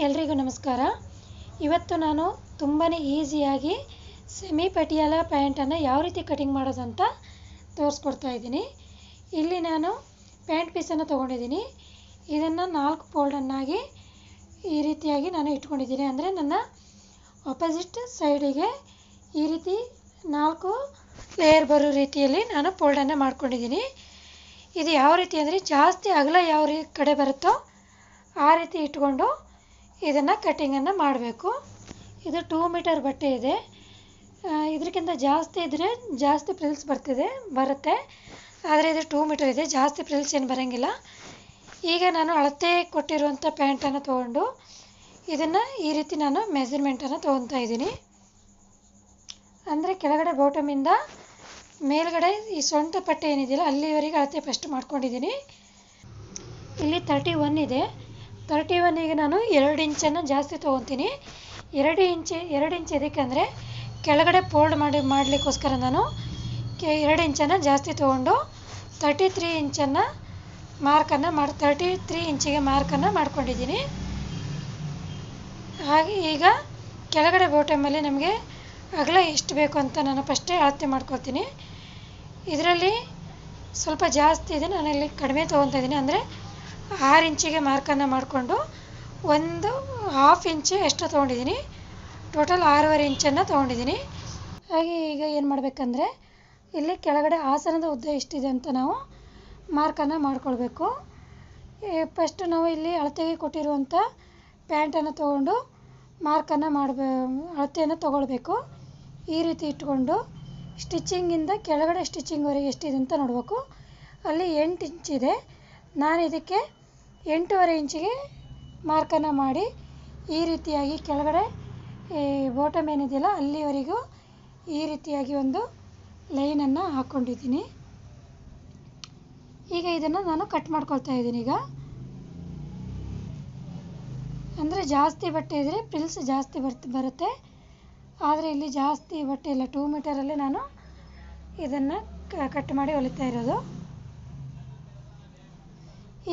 ಎಲ್ರಿಗೂ ನಮಸ್ಕಾರ. ಇವತ್ತು ನಾನು ತುಂಬಾ ಈಸಿಯಾಗಿ ಸೆಮಿ ಪಟಿಯಾಲ ಪ್ಯಾಂಟನ್ನು ಯಾವ ರೀತಿ ಕಟಿಂಗ್ ಮಾಡೋದಂತ ತೋರಿಸ್ಕೊಡ್ತಾ ಇದ್ದೀನಿ. ಇಲ್ಲಿ ನಾನು ಪ್ಯಾಂಟ್ ಪೀಸನ್ನು ತೊಗೊಂಡಿದ್ದೀನಿ. ಇದನ್ನು ನಾಲ್ಕು ಫೋಲ್ಡನ್ನಾಗಿ ಈ ರೀತಿಯಾಗಿ ನಾನು ಇಟ್ಕೊಂಡಿದ್ದೀನಿ. ಅಂದರೆ ನನ್ನ ಆಪೋಸಿಟ್ ಸೈಡಿಗೆ ಈ ರೀತಿ ನಾಲ್ಕು ಲೇಯರ್ ಬರೋ ರೀತಿಯಲ್ಲಿ ನಾನು ಫೋಲ್ಡನ್ನು ಮಾಡ್ಕೊಂಡಿದ್ದೀನಿ. ಇದು ಯಾವ ರೀತಿ ಅಂದರೆ ಜಾಸ್ತಿ ಅಗಲ ಯಾವ ರೀ ಕಡೆ ಬರುತ್ತೋ ಆ ರೀತಿ ಇಟ್ಕೊಂಡು ಇದನ್ನು ಕಟ್ಟಿಂಗನ್ನು ಮಾಡಬೇಕು. ಇದು ಟೂ ಮೀಟರ್ ಬಟ್ಟೆ ಇದೆ. ಇದಕ್ಕಿಂತ ಜಾಸ್ತಿ ಇದ್ದರೆ ಜಾಸ್ತಿ ಫ್ರಿಲ್ಸ್ ಬರ್ತಿದೆ, ಬರುತ್ತೆ. ಆದರೆ ಇದು ಟೂ ಮೀಟರ್ ಇದೆ, ಜಾಸ್ತಿ ಫ್ರಿಲ್ಸ್ ಏನು ಬರೋಂಗಿಲ್ಲ. ಈಗ ನಾನು ಅಳತೆ ಕೊಟ್ಟಿರುವಂಥ ಪ್ಯಾಂಟನ್ನು ತೊಗೊಂಡು, ಇದನ್ನು ಈ ರೀತಿ ನಾನು ಮೆಸರ್ಮೆಂಟನ್ನು ತೊಗೊತಾ ಇದ್ದೀನಿ. ಅಂದರೆ ಕೆಳಗಡೆ ಬಾಟಮಿಂದ ಮೇಲ್ಗಡೆ ಈ ಸೊಂಟ ಪಟ್ಟೆ ಏನಿದೆಯಲ್ಲ, ಅಲ್ಲಿವರೆಗೆ ಅಳತೆ ಫಸ್ಟ್ ಮಾಡ್ಕೊಂಡಿದ್ದೀನಿ. ಇಲ್ಲಿ ತರ್ಟಿ ಒನ್ ಇದೆ. ತರ್ಟಿ ಒನ್ನಿಗೆ ನಾನು ಎರಡು ಇಂಚನ್ನು ಜಾಸ್ತಿ ತೊಗೊತೀನಿ. ಎರಡು ಇಂಚ್ ಎರಡು ಇಂಚ್ ಅಂದರೆ ಕೆಳಗಡೆ ಫೋಲ್ಡ್ ಮಾಡಿ, ಮಾಡಲಿಕ್ಕೋಸ್ಕರ ನಾನು ಕೆ, ಎರಡು ಇಂಚನ್ನು ಜಾಸ್ತಿ ತೊಗೊಂಡು ತರ್ಟಿ ತ್ರೀ ಇಂಚನ್ನು ಮಾರ್ಕನ್ನು ಮಾಡಿ, ತರ್ಟಿ ತ್ರೀ ಇಂಚಿಗೆ ಮಾರ್ಕನ್ನು ಮಾಡ್ಕೊಂಡಿದ್ದೀನಿ. ಹಾಗೆ ಈಗ ಕೆಳಗಡೆ ಬೋಟಮಲ್ಲಿ ನಮಗೆ ಅಗಲ ಎಷ್ಟು ಬೇಕು ಅಂತ ನಾನು ಫಸ್ಟೇ ಅಳತೆ ಮಾಡ್ಕೊಳ್ತೀನಿ. ಇದರಲ್ಲಿ ಸ್ವಲ್ಪ ಜಾಸ್ತಿ ಇದೆ. ನಾನು ಇಲ್ಲಿ ಕಡಿಮೆ ತೊಗೊತಾ ಇದ್ದೀನಿ. ಅಂದರೆ ಆರು ಇಂಚಿಗೆ ಮಾರ್ಕನ್ನು ಮಾಡಿಕೊಂಡು ಒಂದು ಹಾಫ್ ಇಂಚು ಎಕ್ಸ್ಟ್ರಾ ತೊಗೊಂಡಿದ್ದೀನಿ. ಟೋಟಲ್ ಆರೂವರೆ ಇಂಚನ್ನು ತೊಗೊಂಡಿದ್ದೀನಿ. ಹಾಗೆ ಈಗ ಏನು ಮಾಡಬೇಕಂದ್ರೆ, ಇಲ್ಲಿ ಕೆಳಗಡೆ ಆಸನದ ಉದ್ದ ಎಷ್ಟಿದೆ ಅಂತ ನಾವು ಮಾರ್ಕನ್ನು ಮಾಡಿಕೊಳ್ಬೇಕು. ಫಸ್ಟು ನಾವು ಇಲ್ಲಿ ಅಳತೆಗೆ ಕೊಟ್ಟಿರುವಂಥ ಪ್ಯಾಂಟನ್ನು ತೊಗೊಂಡು ಮಾರ್ಕನ್ನು ಮಾಡಬೇ, ಅಳತೆಯನ್ನು ತೊಗೊಳ್ಬೇಕು. ಈ ರೀತಿ ಇಟ್ಕೊಂಡು ಸ್ಟಿಚಿಂಗಿಂದ ಕೆಳಗಡೆ ಸ್ಟಿಚಿಂಗ್ವರೆಗೆ ಎಷ್ಟಿದೆ ಅಂತ ನೋಡಬೇಕು. ಅಲ್ಲಿ ಎಂಟು ಇಂಚಿದೆ ನಾನು ಇದಕ್ಕೆ ಎಂಟೂವರೆ ಇಂಚಿಗೆ ಮಾರ್ಕನ್ನು ಮಾಡಿ ಈ ರೀತಿಯಾಗಿ ಕೆಳಗಡೆ ಈ ಬಾಟಮ್ ಏನಿದೆಯಲ್ಲ, ಅಲ್ಲಿವರೆಗೂ ಈ ರೀತಿಯಾಗಿ ಒಂದು ಲೈನನ್ನು ಹಾಕ್ಕೊಂಡಿದ್ದೀನಿ. ಈಗ ಇದನ್ನು ನಾನು ಕಟ್ ಮಾಡ್ಕೊಳ್ತಾ ಇದ್ದೀನಿ ಈಗ. ಅಂದರೆ ಜಾಸ್ತಿ ಬಟ್ಟೆ ಇದ್ದರೆ ಪ್ರಿಲ್ಸ್ ಜಾಸ್ತಿ ಬರ್ತ, ಬರುತ್ತೆ. ಆದರೆ ಇಲ್ಲಿ ಜಾಸ್ತಿ ಬಟ್ಟೆ ಇಲ್ಲ, ಟೂ ಮೀಟರಲ್ಲೇ ನಾನು ಇದನ್ನು ಕಟ್ ಮಾಡಿ ಹೊಲಿತಾ ಇರೋದು.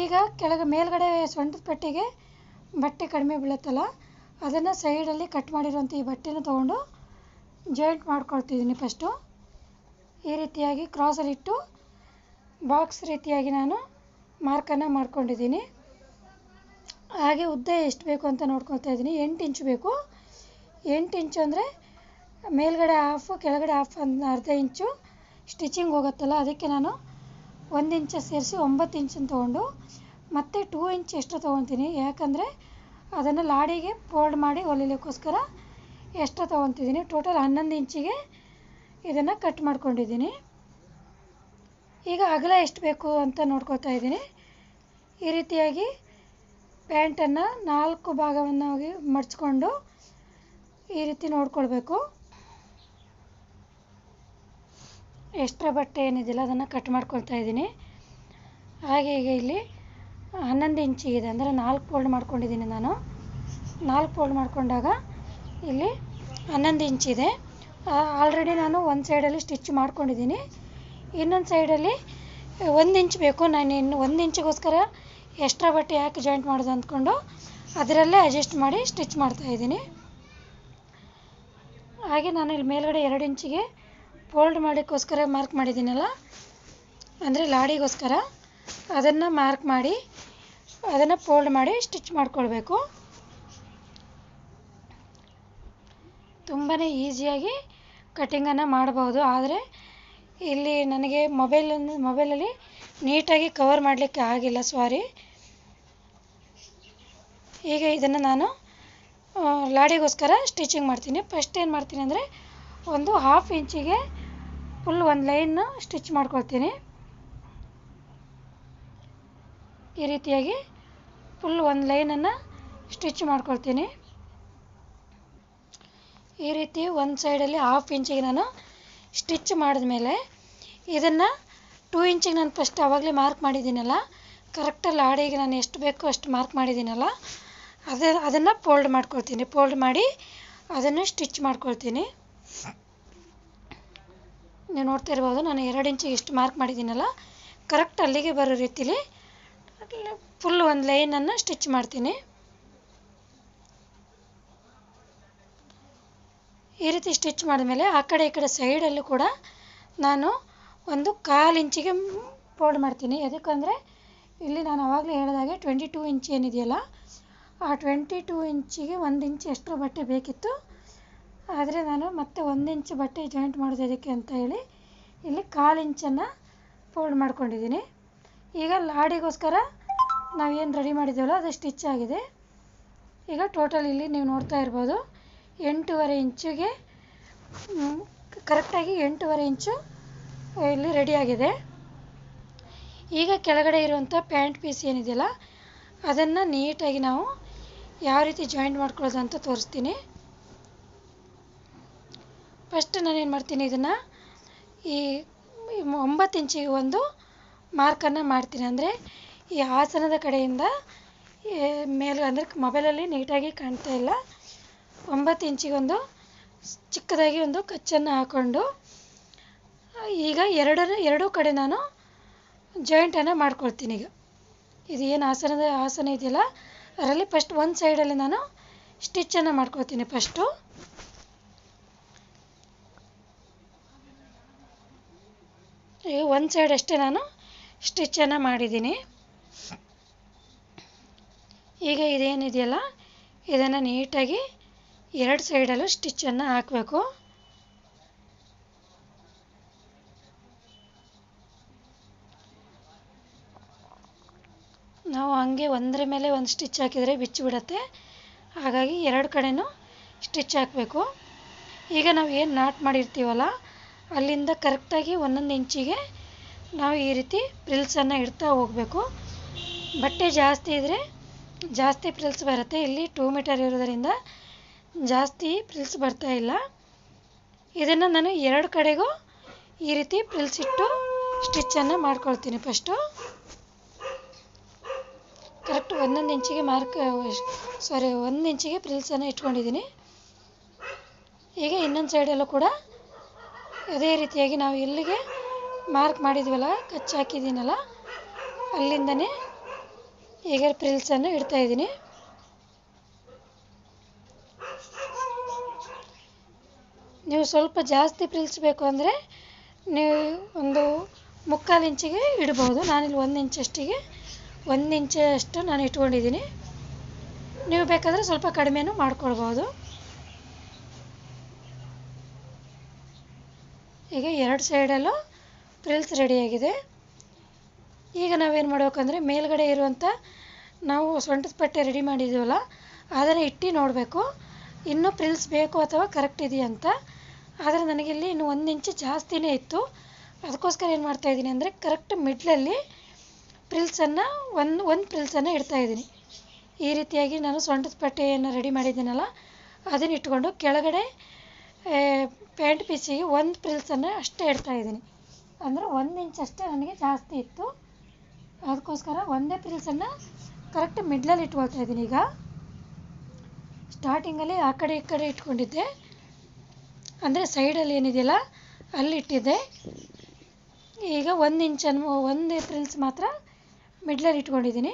ಈಗ ಕೆಳಗೆ ಮೇಲ್ಗಡೆ ಸೊಂಟದ ಪಟ್ಟಿಗೆ ಬಟ್ಟೆ ಕಡಿಮೆ ಬೀಳುತ್ತಲ್ಲ, ಅದನ್ನು ಸೈಡಲ್ಲಿ ಕಟ್ ಮಾಡಿರುವಂಥ ಈ ಬಟ್ಟೆನ ತೊಗೊಂಡು ಜಾಯಿಂಟ್ ಮಾಡ್ಕೊಳ್ತಿದ್ದೀನಿ ಫಸ್ಟು ಈ ರೀತಿಯಾಗಿ ಕ್ರಾಸಲ್ಲಿಟ್ಟು ಬಾಕ್ಸ್ ರೀತಿಯಾಗಿ ನಾನು ಮಾರ್ಕನ್ನು ಮಾಡ್ಕೊಂಡಿದ್ದೀನಿ. ಹಾಗೆ ಉದ್ದ ಎಷ್ಟು ಬೇಕು ಅಂತ ನೋಡ್ಕೊಳ್ತಾ ಇದ್ದೀನಿ. ಎಂಟು ಇಂಚು ಬೇಕು. ಎಂಟು ಇಂಚು ಅಂದರೆ ಮೇಲ್ಗಡೆ ಹಾಫು ಕೆಳಗಡೆ ಹಾಫ್ ಅರ್ಧ ಇಂಚು ಸ್ಟಿಚಿಂಗ್ ಹೋಗುತ್ತಲ್ಲ, ಅದಕ್ಕೆ ನಾನು ಒಂದು ಇಂಚ ಸೇರಿಸಿ ಒಂಬತ್ತು ಇಂಚನ್ನು ತೊಗೊಂಡು ಮತ್ತೆ ಟೂ ಇಂಚ್ ಎಕ್ಸ್ಟ್ರಾ ತೊಗೊತೀನಿ. ಯಾಕಂದರೆ ಅದನ್ನು ಲಾಡಿಗೆ ಫೋಲ್ಡ್ ಮಾಡಿ ಹೊಲಿಲಿಕ್ಕೋಸ್ಕರ ಎಕ್ಸ್ಟ್ರಾ ತೊಗೊತಿದ್ದೀನಿ. ಟೋಟಲ್ ಹನ್ನೊಂದು ಇಂಚಿಗೆ ಇದನ್ನು ಕಟ್ ಮಾಡ್ಕೊಂಡಿದ್ದೀನಿ. ಈಗ ಅಗಲ ಎಷ್ಟು ಬೇಕು ಅಂತ ನೋಡ್ಕೊತಾ ಇದ್ದೀನಿ. ಈ ರೀತಿಯಾಗಿ ಪ್ಯಾಂಟನ್ನು ನಾಲ್ಕು ಭಾಗವನ್ನಾಗಿ ಮಡಚ್ಕೊಂಡು ಈ ರೀತಿ ನೋಡ್ಕೊಳ್ಬೇಕು. ಎಕ್ಸ್ಟ್ರಾ ಬಟ್ಟೆ ಏನಿದೆಯಲ್ಲ ಅದನ್ನು ಕಟ್ ಮಾಡ್ಕೊಳ್ತಾ ಇದ್ದೀನಿ. ಹಾಗೆ ಈಗ ಇಲ್ಲಿ ಹನ್ನೊಂದು ಇಂಚಿಗಿದೆ ಅಂದರೆ ನಾಲ್ಕು ಫೋಲ್ಡ್ ಮಾಡ್ಕೊಂಡಿದ್ದೀನಿ ನಾನು. ನಾಲ್ಕು ಫೋಲ್ಡ್ ಮಾಡಿಕೊಂಡಾಗ ಇಲ್ಲಿ ಹನ್ನೊಂದು ಇಂಚಿದೆ ಆಲ್ರೆಡಿ ನಾನು ಒಂದು ಸೈಡಲ್ಲಿ ಸ್ಟಿಚ್ ಮಾಡ್ಕೊಂಡಿದ್ದೀನಿ. ಇನ್ನೊಂದು ಸೈಡಲ್ಲಿ ಒಂದು ಇಂಚ್ ಬೇಕು. ನಾನು ಇನ್ನು ಒಂದು ಇಂಚಿಗೋಸ್ಕರ ಎಕ್ಸ್ಟ್ರಾ ಬಟ್ಟೆ ಯಾಕೆ ಜಾಯಿಂಟ್ ಮಾಡೋದು ಅಂದ್ಕೊಂಡು ಅದರಲ್ಲೇ ಅಡ್ಜಸ್ಟ್ ಮಾಡಿ ಸ್ಟಿಚ್ ಮಾಡ್ತಾಯಿದ್ದೀನಿ ಹಾಗೆ ನಾನು ಇಲ್ಲಿ ಮೇಲ್ಗಡೆ ಎರಡು ಇಂಚಿಗೆ ಫೋಲ್ಡ್ ಮಾಡೋಕ್ಕೋಸ್ಕರ ಮಾರ್ಕ್ ಮಾಡಿದ್ದೀನಲ್ಲ? ಅಂದರೆ ಲಾಡಿಗೋಸ್ಕರ ಅದನ್ನು ಮಾರ್ಕ್ ಮಾಡಿ, ಅದನ್ನು ಫೋಲ್ಡ್ ಮಾಡಿ ಸ್ಟಿಚ್ ಮಾಡ್ಕೊಳ್ಬೇಕು. ತುಂಬಾ ಈಸಿಯಾಗಿ ಕಟಿಂಗನ್ನು ಮಾಡ್ಬೋದು. ಆದರೆ ಇಲ್ಲಿ ನನಗೆ ಮೊಬೈಲನ್ನು ಮೊಬೈಲಲ್ಲಿ ನೀಟಾಗಿ ಕವರ್ ಮಾಡಲಿಕ್ಕೆ ಆಗಿಲ್ಲ ಸಾರಿ ಈಗ ಇದನ್ನು ನಾನು ಲಾಡಿಗೋಸ್ಕರ ಸ್ಟಿಚಿಂಗ್ ಮಾಡ್ತೀನಿ. ಫಸ್ಟ್ ಏನು ಮಾಡ್ತೀನಿ ಅಂದರೆ ಒಂದು ಹಾಫ್ ಇಂಚಿಗೆ ಫುಲ್ ಒಂದು ಲೈನ್ ಸ್ಟಿಚ್ ಮಾಡ್ಕೊಳ್ತೀನಿ. ಈ ರೀತಿಯಾಗಿ ಫುಲ್ ಒಂದು ಲೈನನ್ನು ಸ್ಟಿಚ್ ಮಾಡ್ಕೊಳ್ತೀನಿ. ಈ ರೀತಿ ಒಂದು ಸೈಡಲ್ಲಿ ಹಾಫ್ ಇಂಚಿಗೆ ನಾನು ಸ್ಟಿಚ್ ಮಾಡಿದ್ಮೇಲೆ ಇದನ್ನು ಟೂ ಇಂಚಿಗೆ ನಾನು ಫಸ್ಟ್ ಆವಾಗಲೇ ಮಾರ್ಕ್ ಮಾಡಿದ್ದೀನಲ್ಲ ಕರೆಕ್ಟಲ್ಲಿ ಆಡಿಗೆ ನಾನು ಎಷ್ಟು ಬೇಕೋ ಅಷ್ಟು ಮಾರ್ಕ್ ಮಾಡಿದ್ದೀನಲ್ಲ, ಅದೇ, ಅದನ್ನು ಫೋಲ್ಡ್ ಮಾಡ್ಕೊಳ್ತೀನಿ. ಫೋಲ್ಡ್ ಮಾಡಿ ಅದನ್ನು ಸ್ಟಿಚ್ ಮಾಡ್ಕೊಳ್ತೀನಿ. ನೀವು ನೋಡ್ತಾ ಇರ್ಬೋದು, ನಾನು ಎರಡು ಇಂಚಿಗೆ ಇಷ್ಟು ಮಾರ್ಕ್ ಮಾಡಿದ್ದೀನಲ್ಲ. ಕರೆಕ್ಟ್ ಅಲ್ಲಿಗೆ ಬರೋ ರೀತಿಲಿ ಫುಲ್ ಒಂದು ಲೈನನ್ನು ಸ್ಟಿಚ್ ಮಾಡ್ತೀನಿ. ಈ ರೀತಿ ಸ್ಟಿಚ್ ಮಾಡಿದ್ಮೇಲೆ ಆ ಕಡೆ ಈ ಕಡೆ ಸೈಡಲ್ಲೂ ಕೂಡ ನಾನು ಒಂದು ಕಾಲು ಇಂಚಿಗೆ ಫೋಲ್ಡ್ ಮಾಡ್ತೀನಿ. ಯಾಕಂದರೆ ಇಲ್ಲಿ ನಾನು ಆವಾಗಲೇ ಹೇಳಿದಾಗೆ ಟ್ವೆಂಟಿ ಟೂ ಇಂಚ್ ಏನಿದೆಯಲ್ಲ, ಆ ಟ್ವೆಂಟಿ ಟೂ ಇಂಚಿಗೆ ಒಂದು ಇಂಚು ಎಷ್ಟರ ಬಟ್ಟೆ ಬೇಕಿತ್ತು. ಆದರೆ ನಾನು ಮತ್ತೆ ಒಂದು ಇಂಚು ಬಟ್ಟೆ ಜಾಯಿಂಟ್ ಮಾಡೋದು ಅಂತ ಹೇಳಿ ಇಲ್ಲಿ ಕಾಲು ಇಂಚನ್ನು ಫೋಲ್ಡ್ ಮಾಡ್ಕೊಂಡಿದ್ದೀನಿ ಈಗ ಲಾಡಿಗೋಸ್ಕರ ನಾವೇನು ರೆಡಿ ಮಾಡಿದ್ದೇವಲ್ಲ ಅದು ಸ್ಟಿಚ್ ಆಗಿದೆ. ಈಗ ಟೋಟಲ್ ಇಲ್ಲಿ ನೀವು ನೋಡ್ತಾ ಇರ್ಬೋದು ಎಂಟೂವರೆ ಇಂಚಿಗೆ ಕರೆಕ್ಟಾಗಿ ಎಂಟೂವರೆ ಇಂಚು ಇಲ್ಲಿ ರೆಡಿಯಾಗಿದೆ ಈಗ ಕೆಳಗಡೆ ಇರುವಂಥ ಪ್ಯಾಂಟ್ ಪೀಸ್ ಏನಿದೆಯಲ್ಲ ಅದನ್ನು ನೀಟಾಗಿ ನಾವು ಯಾವ ರೀತಿ ಜಾಯಿಂಟ್ ಮಾಡ್ಕೊಳ್ಳೋದು ಅಂತ ತೋರಿಸ್ತೀನಿ. ಫಸ್ಟ್ ನಾನೇನು ಮಾಡ್ತೀನಿ ಇದನ್ನು ಈ ಒಂಬತ್ತು ಇಂಚಿಗೆ ಒಂದು ಮಾರ್ಕನ್ನು ಮಾಡ್ತೀನಿ. ಅಂದರೆ ಈ ಆಸನದ ಕಡೆಯಿಂದ ಮೇಲೆ ಅಂದರೆ ಮೊಬೈಲಲ್ಲಿ ನೀಟಾಗಿ ಕಾಣ್ತಾ ಇಲ್ಲ. ಒಂಬತ್ತು ಇಂಚಿಗೊಂದು ಚಿಕ್ಕದಾಗಿ ಒಂದು ಕಚ್ಚನ್ನು ಹಾಕ್ಕೊಂಡು ಈಗ ಎರಡರ ಎರಡೂ ಕಡೆ ನಾನು ಜಾಯಿಂಟನ್ನು ಮಾಡ್ಕೊಳ್ತೀನಿ ಈಗ. ಇದು ಏನು ಆಸನದ ಆಸನ ಇದೆಯಲ್ಲ? ಅದರಲ್ಲಿ ಫಸ್ಟ್ ಒಂದು ಸೈಡಲ್ಲಿ ನಾನು ಸ್ಟಿಚ್ಚನ್ನು ಮಾಡ್ಕೊಳ್ತೀನಿ ಫಸ್ಟು ಒಂದು ಸೈಡ್ ಅಷ್ಟೇ ನಾನು. ಸ್ಟಿಚ್ಚನ್ನು ಮಾಡಿದ್ದೀನಿ. ಈಗ ಇದೇನಿದೆಯಲ್ಲ, ಇದನ್ನು ನೀಟಾಗಿ ಎರಡು ಸೈಡಲ್ಲೂ ಸ್ಟಿಚ್ಚನ್ನು ಹಾಕಬೇಕು. ನಾವು ಹಂಗೆ ಒಂದರ ಮೇಲೆ ಒಂದು ಸ್ಟಿಚ್ ಹಾಕಿದರೆ ಬಿಚ್ಚಿಬಿಡತ್ತೆ ಹಾಗಾಗಿ ಎರಡು ಕಡೆನೂ ಸ್ಟಿಚ್ ಹಾಕಬೇಕು. ಈಗ ನಾವು ಏನು ನಾಟ್ ಮಾಡಿರ್ತೀವಲ್ಲ ಅಲ್ಲಿಂದ ಕರೆಕ್ಟಾಗಿ ಒಂದೊಂದು ಇಂಚಿಗೆ ನಾವು ಈ ರೀತಿ ಪ್ರಿಲ್ಸನ್ನು ಇಡ್ತಾ ಹೋಗಬೇಕು. ಬಟ್ಟೆ ಜಾಸ್ತಿ ಇದ್ದರೆ ಜಾಸ್ತಿ ಪ್ರಿಲ್ಸ್ ಬರುತ್ತೆ. ಇಲ್ಲಿ ಟೂ ಮೀಟರ್ ಇರೋದರಿಂದ ಜಾಸ್ತಿ ಪ್ರಿಲ್ಸ್ ಬರ್ತಾ ಇಲ್ಲ. ಇದನ್ನು ನಾನು ಎರಡು ಕಡೆಗೂ ಈ ರೀತಿ ಪ್ರಿಲ್ಸ್ ಇಟ್ಟು ಸ್ಟಿಚ್ಚನ್ನು ಮಾಡ್ಕೊಳ್ತೀನಿ ಫಸ್ಟು ಕರೆಕ್ಟ್ ಒಂದೊಂದು ಇಂಚಿಗೆ ಮಾರ್ಕ್ ಸಾರಿ ಒಂದು ಇಂಚಿಗೆ ಪ್ರಿಲ್ಸನ್ನು ಇಟ್ಕೊಂಡಿದ್ದೀನಿ. ಈಗ ಇನ್ನೊಂದು ಸೈಡಲ್ಲೂ ಕೂಡ ಅದೇ ರೀತಿಯಾಗಿ ನಾವು ಎಲ್ಲಿಗೆ ಮಾರ್ಕ್ ಮಾಡಿದ್ವಲ್ಲ, ಕಚ್ಚಿ ಹಾಕಿದ್ದೀನಲ್ಲ, ಅಲ್ಲಿಂದನೇ ಈಗ ಪ್ರಿಲ್ಸನ್ನು ಇಡ್ತಾ ಇದ್ದೀನಿ. ನೀವು ಸ್ವಲ್ಪ ಜಾಸ್ತಿ ಪ್ರಿಲ್ಸ್ ಬೇಕು ಅಂದರೆ ನೀವು ಒಂದು ಮುಕ್ಕಾಲು ಇಂಚಿಗೆ ಇಡ್ಬೋದು. ನಾನಿಲ್ಲಿ ಒಂದು ಇಂಚಷ್ಟಿಗೆ ಒಂದು ಇಂಚಷ್ಟು ನಾನು ಇಟ್ಕೊಂಡಿದ್ದೀನಿ. ನೀವು ಬೇಕಾದರೆ ಸ್ವಲ್ಪ ಕಡಿಮೆನೂ ಮಾಡ್ಕೊಳ್ಬೋದು. ಈಗ ಎರಡು ಸೈಡಲ್ಲೂ ಪ್ರಿಲ್ಸ್ ರೆಡಿಯಾಗಿದೆ ಈಗ ನಾವೇನು ಮಾಡಬೇಕಂದ್ರೆ ಮೇಲ್ಗಡೆ ಇರುವಂಥ ನಾವು ಸೊಂಟದ ಪಟ್ಟೆ ರೆಡಿ ಮಾಡಿದ್ದೀವಲ್ಲ ಅದನ್ನು ಇಟ್ಟು ನೋಡಬೇಕು. ಇನ್ನೂ ಪ್ರಿಲ್ಸ್ ಬೇಕು ಅಥವಾ ಕರೆಕ್ಟ್ ಇದೆಯಾ ಅಂತ. ಆದರೆ ನನಗಿಲ್ಲಿ ಇನ್ನು ಒಂದು ಇಂಚು ಜಾಸ್ತಿನೇ ಇತ್ತು. ಅದಕ್ಕೋಸ್ಕರ ಏನು ಮಾಡ್ತಾಯಿದ್ದೀನಿ ಅಂದರೆ ಕರೆಕ್ಟ್ ಮಿಡ್ಲಲ್ಲಿ ಪ್ರಿಲ್ಸನ್ನು ಒಂದು ಒಂದು ಪ್ರಿಲ್ಸನ್ನು ಇಡ್ತಾಯಿದ್ದೀನಿ ಈ ರೀತಿಯಾಗಿ ನಾನು ಸೊಂಟದ ಪಟ್ಟೆಯನ್ನು ರೆಡಿ ಮಾಡಿದ್ದೀನಲ್ಲ, ಅದನ್ನು ಇಟ್ಕೊಂಡು ಕೆಳಗಡೆ ಪ್ಯಾಂಟ್ ಪೀಸಿಗೆ ಒಂದು ಪ್ರಿಲ್ಸನ್ನು ಅಷ್ಟೇ ಇಡ್ತಾಯಿದ್ದೀನಿ ಅಂದರೆ ಒಂದು ಇಂಚ್ ಅಷ್ಟೇ ನನಗೆ ಜಾಸ್ತಿ ಇತ್ತು. ಅದಕ್ಕೋಸ್ಕರ ಒಂದೇ ಪ್ರಿಲ್ಸನ್ನು ಕರೆಕ್ಟ್ ಮಿಡ್ಲಲ್ಲಿ ಇಟ್ಕೊಳ್ತಾ ಇದ್ದೀನಿ ಈಗ. ಸ್ಟಾರ್ಟಿಂಗಲ್ಲಿ ಆ ಕಡೆ ಈ ಕಡೆ ಇಟ್ಕೊಂಡಿದ್ದೆ. ಅಂದರೆ ಸೈಡಲ್ಲಿ ಏನಿದೆಯಲ್ಲ, ಅಲ್ಲಿ ಇಟ್ಟಿದ್ದೆ. ಈಗ ಒಂದು ಇಂಚನ್ನು ಒಂದು ಪ್ರಿಲ್ಸ್ ಮಾತ್ರ ಮಿಡ್ಲಲ್ಲಿ ಇಟ್ಕೊಂಡಿದ್ದೀನಿ.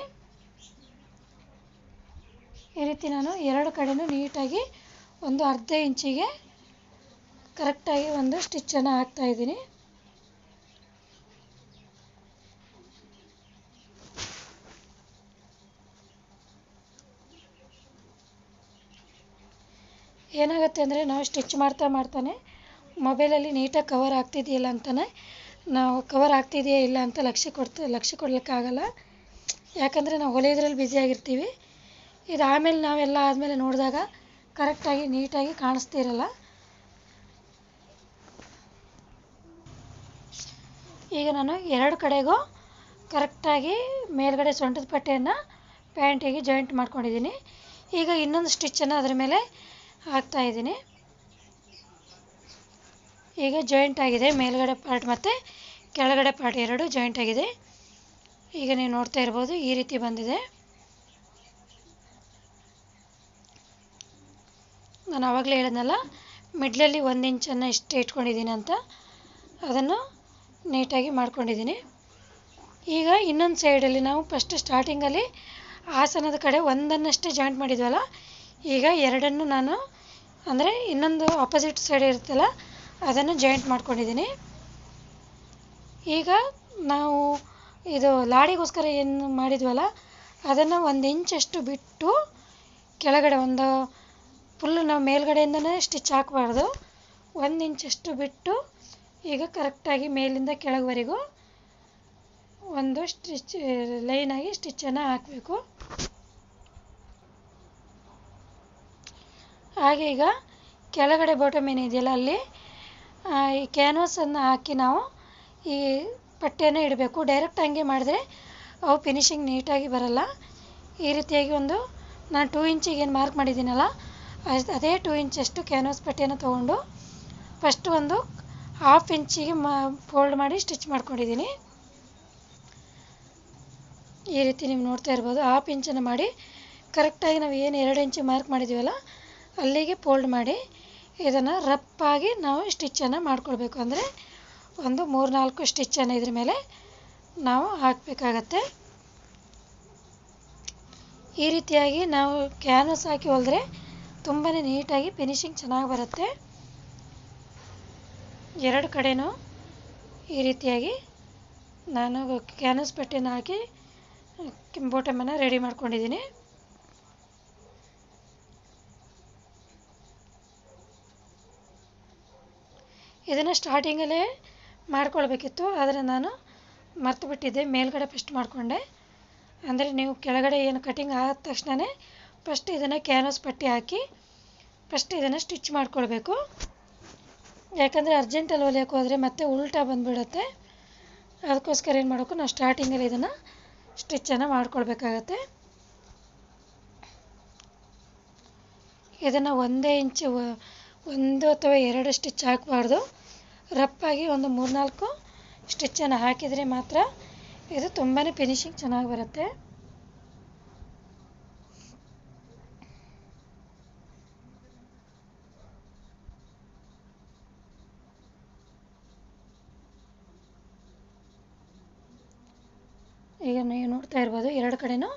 ಈ ರೀತಿ ನಾನು ಎರಡು ಕಡೆಯೂ ನೀಟಾಗಿ ಒಂದು ಅರ್ಧ ಇಂಚಿಗೆ ಕರೆಕ್ಟಾಗಿ ಒಂದು ಸ್ಟಿಚ್ಚನ್ನು ಹಾಕ್ತಾಯಿದ್ದೀನಿ ಏನಾಗುತ್ತೆ ಅಂದರೆ ನಾವು ಸ್ಟಿಚ್ ಮಾಡ್ತಾ ಮಾಡ್ತಾನೆ, ಮೊಬೈಲಲ್ಲಿ ನೀಟಾಗಿ ಕವರ್ ಆಗ್ತಿದೆಯಲ್ಲ ಅಂತಲೇ ನಾವು ಕವರ್ ಆಗ್ತಿದೆಯಾ ಇಲ್ಲ ಅಂತ ಲಕ್ಷ್ಯ ಕೊಡ್ತಾ, ಲಕ್ಷ್ಯ ಕೊಡಲಿಕ್ಕಾಗಲ್ಲ. ಯಾಕಂದರೆ ನಾವು ಹೊಲಿಯೋದ್ರಲ್ಲಿ ಬ್ಯುಸಿಯಾಗಿರ್ತೀವಿ ಇದು ಆಮೇಲೆ ನಾವೆಲ್ಲ ಆದಮೇಲೆ ನೋಡಿದಾಗ ಕರೆಕ್ಟಾಗಿ ನೀಟಾಗಿ ಕಾಣಿಸ್ತಿರಲ್ಲ ಈಗ ನಾನು ಎರಡು ಕಡೆಗೂ ಕರೆಕ್ಟಾಗಿ ಮೇಲ್ಗಡೆ ಸೊಂಟದ ಪಟ್ಟೆಯನ್ನು ಪ್ಯಾಂಟಿಗೆ ಜಾಯಿಂಟ್ ಮಾಡ್ಕೊಂಡಿದ್ದೀನಿ. ಈಗ ಇನ್ನೊಂದು ಸ್ಟಿಚ್ಚನ್ನು ಅದರ ಮೇಲೆ ಹಾಕ್ತಾಯಿದ್ದೀನಿ ಈಗ ಜಾಯಿಂಟ್ ಆಗಿದೆ, ಮೇಲ್ಗಡೆ ಪಾರ್ಟ್ ಮತ್ತು ಕೆಳಗಡೆ ಪಾರ್ಟ್ ಎರಡು ಜಾಯಿಂಟ್ ಆಗಿದೆ. ಈಗ ನೀವು ನೋಡ್ತಾ ಇರ್ಬೋದು, ಈ ರೀತಿ ಬಂದಿದೆ. ನಾನು ಆವಾಗಲೇ ಹೇಳಿದ್ನಲ್ಲ ಮಿಡ್ಲಲ್ಲಿ ಒಂದು ಇಂಚನ್ನು ಇಷ್ಟು ಇಟ್ಕೊಂಡಿದ್ದೀನಿ ಅಂತ. ಅದನ್ನು ನೀಟಾಗಿ ಮಾಡ್ಕೊಂಡಿದ್ದೀನಿ. ಈಗ ಇನ್ನೊಂದು ಸೈಡಲ್ಲಿ ನಾವು ಫಸ್ಟ್ ಸ್ಟಾರ್ಟಿಂಗಲ್ಲಿ ಆಸನದ ಕಡೆ ಒಂದನ್ನಷ್ಟೇ ಜಾಯಿಂಟ್ ಮಾಡಿದ್ವಲ್ಲ, ಈಗ ಎರಡನ್ನು ನಾನು ಅಂದರೆ ಇನ್ನೊಂದು ಆಪೋಸಿಟ್ ಸೈಡ್ ಇರುತ್ತಲ್ಲ, ಅದನ್ನು ಜಾಯಿಂಟ್ ಮಾಡ್ಕೊಂಡಿದ್ದೀನಿ. ಈಗ ನಾವು ಇದು ಲಾಡಿಗೋಸ್ಕರ ಏನು ಮಾಡಿದ್ವಲ್ಲ, ಅದನ್ನು ಒಂದು ಇಂಚಷ್ಟು ಬಿಟ್ಟು ಕೆಳಗಡೆ ಒಂದು ಫುಲ್ಲು ನಾವು ಮೇಲ್ಗಡೆಯಿಂದನೇ ಸ್ಟಿಚ್ ಹಾಕಬಾರ್ದು. ಒಂದು ಇಂಚಷ್ಟು ಬಿಟ್ಟು ಈಗ ಕರೆಕ್ಟಾಗಿ ಮೇಲಿಂದ ಕೆಳಗವರೆಗೂ ಒಂದು ಸ್ಟಿಚ್ ಲೈನಾಗಿ ಸ್ಟಿಚ್ಚನ್ನು ಹಾಕಬೇಕು. ಹಾಗೆ ಈಗ ಕೆಳಗಡೆ ಬಾಟಮ್ ಏನಿದೆಯಲ್ಲ ಅಲ್ಲಿ ಈ ಕ್ಯಾನ್ವಾಸನ್ನು ಹಾಕಿ ನಾವು ಈ ಪಟ್ಟೆಯನ್ನು ಇಡಬೇಕು. ಡೈರೆಕ್ಟ್ ಹಂಗೆ ಮಾಡಿದ್ರೆ ಅವು ಫಿನಿಶಿಂಗ್ ನೀಟಾಗಿ ಬರಲ್ಲ. ಈ ರೀತಿಯಾಗಿ ಒಂದು ನಾನು ಟೂ ಇಂಚಿಗೆ ಏನು ಮಾರ್ಕ್ ಮಾಡಿದ್ದೀನಲ್ಲ, ಅದೇ ಟೂ ಇಂಚಷ್ಟು ಕ್ಯಾನ್ವಾಸ್ ಪಟ್ಟೆಯನ್ನು ತೊಗೊಂಡು ಫಸ್ಟ್ ಒಂದು ಹಾಫ್ ಇಂಚಿಗೆ ಮಾ ಫೋಲ್ಡ್ ಮಾಡಿ ಸ್ಟಿಚ್ ಮಾಡ್ಕೊಂಡಿದ್ದೀನಿ. ಈ ರೀತಿ ನೀವು ನೋಡ್ತಾ ಇರ್ಬೋದು ಹಾಫ್ ಇಂಚನ್ನು ಮಾಡಿ. ಕರೆಕ್ಟಾಗಿ ನಾವು ಏನು ಎರಡು ಇಂಚು ಮಾರ್ಕ್ ಮಾಡಿದ್ದೀವಲ್ಲ ಅಲ್ಲಿಗೆ ಫೋಲ್ಡ್ ಮಾಡಿ. ಇದನ್ನು ರಪ್ಪಾಗಿ ನಾವು ಸ್ಟಿಚ್ಚನ್ನು ಮಾಡ್ಕೊಳ್ಬೇಕು. ಅಂದರೆ ಒಂದು ಮೂರು ನಾಲ್ಕು ಸ್ಟಿಚ್ಚನ್ನು ಇದ್ರ ಮೇಲೆ ನಾವು ಹಾಕಬೇಕಾಗತ್ತೆ. ಈ ರೀತಿಯಾಗಿ ನಾವು ಕ್ಯಾನ್ವಸ್ ಹಾಕಿ ಹೊಲಿದ್ರೆ ತುಂಬಾ ನೀಟಾಗಿ ಫಿನಿಶಿಂಗ್ ಚೆನ್ನಾಗಿ ಬರುತ್ತೆ. ಎರಡು ಕಡೆಯೂ ಈ ರೀತಿಯಾಗಿ ನಾನು ಕ್ಯಾನ್ವಸ್ ಪಟ್ಟಿನ ಹಾಕಿ ಬೋಟಮನ್ನು ರೆಡಿ ಮಾಡ್ಕೊಂಡಿದ್ದೀನಿ. ಇದನ್ನು ಸ್ಟಾರ್ಟಿಂಗಲ್ಲೇ ಮಾಡ್ಕೊಳ್ಬೇಕಿತ್ತು, ಆದರೆ ನಾನು ಮರ್ತು ಬಿಟ್ಟಿದ್ದೆ, ಮೇಲ್ಗಡೆ ಫಸ್ಟ್ ಮಾಡಿಕೊಂಡೆ. ಅಂದರೆ ನೀವು ಕೆಳಗಡೆ ಏನು ಕಟಿಂಗ್ ಆದ ತಕ್ಷಣವೇ ಫಸ್ಟ್ ಇದನ್ನು ಕ್ಯಾನ್ವಸ್ ಪಟ್ಟಿ ಹಾಕಿ ಫಸ್ಟ್ ಇದನ್ನು ಸ್ಟಿಚ್ ಮಾಡ್ಕೊಳ್ಬೇಕು. ಯಾಕಂದರೆ ಅರ್ಜೆಂಟಲ್ಲಿ ಹೊಲಿಯೋಕೆ ಹೋದರೆ ಮತ್ತೆ ಉಲ್ಟಾ ಬಂದುಬಿಡುತ್ತೆ. ಅದಕ್ಕೋಸ್ಕರ ಏನು ಮಾಡಬೇಕು ನಾವು ಸ್ಟಾರ್ಟಿಂಗಲ್ಲಿ ಇದನ್ನು ಸ್ಟಿಚ್ಚನ್ನು ಮಾಡ್ಕೊಳ್ಬೇಕಾಗತ್ತೆ. ಇದನ್ನು ಒಂದೇ ಇಂಚು ಒಂದು ಅಥವಾ ಎರಡು ಸ್ಟಿಚ್ ಹಾಕಬಾರ್ದು. ರಪ್ಪಾಗಿ ಒಂದು ಮೂರ್ನಾಲ್ಕು ಸ್ಟಿಚ್ಚನ್ನು ಹಾಕಿದರೆ ಮಾತ್ರ ಇದು ತುಂಬಾ ಫಿನಿಶಿಂಗ್ ಚೆನ್ನಾಗಿ ಬರುತ್ತೆ. ಈಗ ನೀವು ನೋಡ್ತಾ ಇರ್ಬೋದು, ಎರಡು ಕಡೆನೂ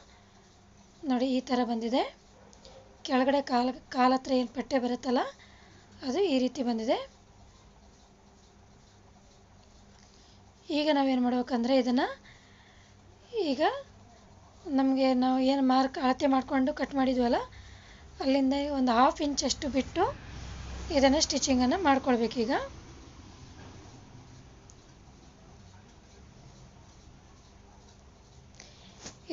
ನೋಡಿ ಈ ಥರ ಬಂದಿದೆ. ಕೆಳಗಡೆ ಕಾಲ ಕಾಲ ಹತ್ರ ಏನು ಪಟ್ಟೆ ಬರುತ್ತಲ್ಲ, ಅದು ಈ ರೀತಿ ಬಂದಿದೆ. ಈಗ ನಾವೇನು ಮಾಡ್ಬೇಕಂದ್ರೆ ಇದನ್ನು ಈಗ ನಮಗೆ ನಾವು ಏನು ಮಾರ್ಕ್ ಅಳತೆ ಮಾಡಿಕೊಂಡು ಕಟ್ ಮಾಡಿದ್ವಲ್ಲ, ಅಲ್ಲಿಂದ ಒಂದು ಹಾಫ್ ಇಂಚಷ್ಟು ಬಿಟ್ಟು ಇದನ್ನು ಸ್ಟಿಚಿಂಗನ್ನು ಮಾಡ್ಕೊಳ್ಬೇಕೀಗ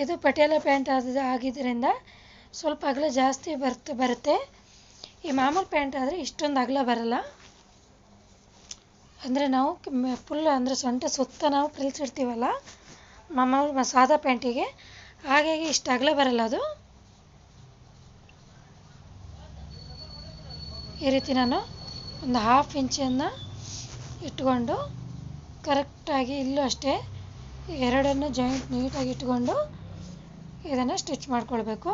ಇದು ಪಟೇಲ ಪ್ಯಾಂಟ್ ಆದ ಆಗಿದ್ದರಿಂದ ಸ್ವಲ್ಪ ಅಗಲ ಜಾಸ್ತಿ ಬರ್ತ, ಬರುತ್ತೆ. ಈ ಮಾಮೂಲು ಪ್ಯಾಂಟ್ ಆದರೆ ಇಷ್ಟೊಂದು ಅಗಲ ಬರಲ್ಲ. ಅಂದರೆ ನಾವು ಫುಲ್ ಅಂದರೆ ಸೊಂಟ ಸುತ್ತ ನಾವು ಪ್ರಿಲ್ಸಿಡ್ತೀವಲ್ಲ ಮಾಮೂಲು ಸಾದಾ ಪ್ಯಾಂಟಿಗೆ, ಹಾಗಾಗಿ ಇಷ್ಟು ಅಗಲ ಬರಲ್ಲ ಅದು. ಈ ರೀತಿ ನಾನು ಒಂದು ಹಾಫ್ ಇಂಚನ್ನು ಇಟ್ಕೊಂಡು ಕರೆಕ್ಟಾಗಿ ಇಲ್ಲೂ ಅಷ್ಟೇ, ಎರಡನ್ನು ಜಾಯಿಂಟ್ ನೀಟಾಗಿ ಇಟ್ಕೊಂಡು ಇದನ್ನು ಸ್ಟಿಚ್ ಮಾಡ್ಕೊಳ್ಬೇಕು.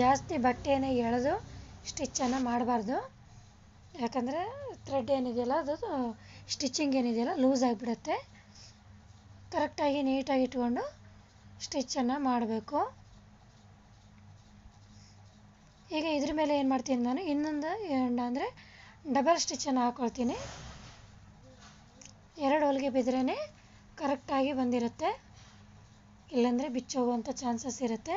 ಜಾಸ್ತಿ ಬಟ್ಟೆಯನ್ನು ಎಳೆದು ಸ್ಟಿಚ್ಚನ್ನು ಮಾಡಬಾರ್ದು. ಯಾಕಂದರೆ ಥ್ರೆಡ್ ಏನಿದೆಯಲ್ಲ, ಅದು ಸ್ಟಿಚಿಂಗ್ ಏನಿದೆಯಲ್ಲ, ಲೂಸ್ ಆಗಿಬಿಡುತ್ತೆ. ಕರೆಕ್ಟಾಗಿ ನೀಟಾಗಿ ಇಟ್ಕೊಂಡು ಸ್ಟಿಚ್ಚನ್ನು ಮಾಡಬೇಕು. ಈಗ ಇದ್ರ ಮೇಲೆ ಏನು ಮಾಡ್ತೀನಿ ನಾನು, ಇನ್ನೊಂದು ಅಂದರೆ ಡಬಲ್ ಸ್ಟಿಚ್ಚನ್ನು ಹಾಕ್ಕೊಳ್ತೀನಿ ಎರಡು ಹೊಲಿಗೆ ಬಿದ್ರೇ ಕರೆಕ್ಟಾಗಿ ಬಂದಿರುತ್ತೆ. ಇಲ್ಲಾಂದರೆ ಬಿಚ್ಚೋಗುವಂಥ ಚಾನ್ಸಸ್ ಇರುತ್ತೆ.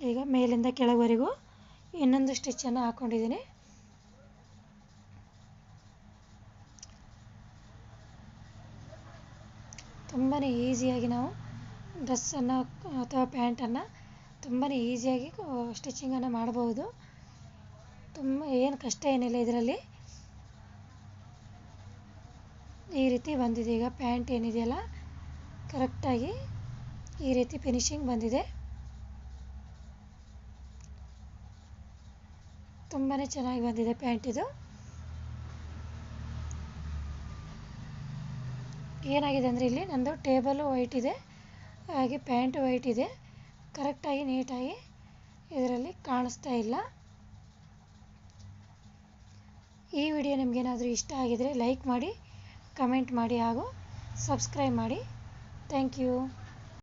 ಈಗ ಮೇಲಿಂದ ಕೆಳಗವರೆಗೂ ಇನ್ನೊಂದು ಸ್ಟಿಚ್ಚನ್ನು ಹಾಕ್ಕೊಂಡಿದ್ದೀನಿ ತುಂಬಾ ಈಸಿಯಾಗಿ ನಾವು ಡ್ರೆಸ್ಸನ್ನು ಅಥವಾ ಪ್ಯಾಂಟನ್ನು ತುಂಬಾ ಈಸಿಯಾಗಿ ಸ್ಟಿಚಿಂಗನ್ನು ಮಾಡಬಹುದು ತುಂಬ ಏನು ಕಷ್ಟ ಏನಿಲ್ಲ ಇದರಲ್ಲಿ. ಈ ರೀತಿ ಬಂದಿದೆ. ಈಗ ಪ್ಯಾಂಟ್ ಏನಿದೆಯಲ್ಲ, ಕರೆಕ್ಟಾಗಿ ಈ ರೀತಿ ಫಿನಿಶಿಂಗ್ ಬಂದಿದೆ. ತುಂಬಾ ಚೆನ್ನಾಗಿ ಬಂದಿದೆ ಪ್ಯಾಂಟ್ ಇದು. ಏನಾಗಿದೆ ಅಂದರೆ ಇಲ್ಲಿ ನಂದು ಟೇಬಲು ವೈಟ್ ಇದೆ, ಹಾಗೆ ಪ್ಯಾಂಟ್ ವೈಟ್ ಇದೆ. ಕರೆಕ್ಟಾಗಿ ನೀಟಾಗಿ ಇದರಲ್ಲಿ ಕಾಣಿಸ್ತಾ ಇಲ್ಲ. ಈ ವಿಡಿಯೋ ನಿಮಗೇನಾದರೂ ಇಷ್ಟ ಆಗಿದ್ದರೆ ಲೈಕ್ ಮಾಡಿ ಕಮೆಂಟ್ ಮಾಡಿ ಹಾಗೂ ಸಬ್ಸ್ಕ್ರೈಬ್ ಮಾಡಿ. Thank you.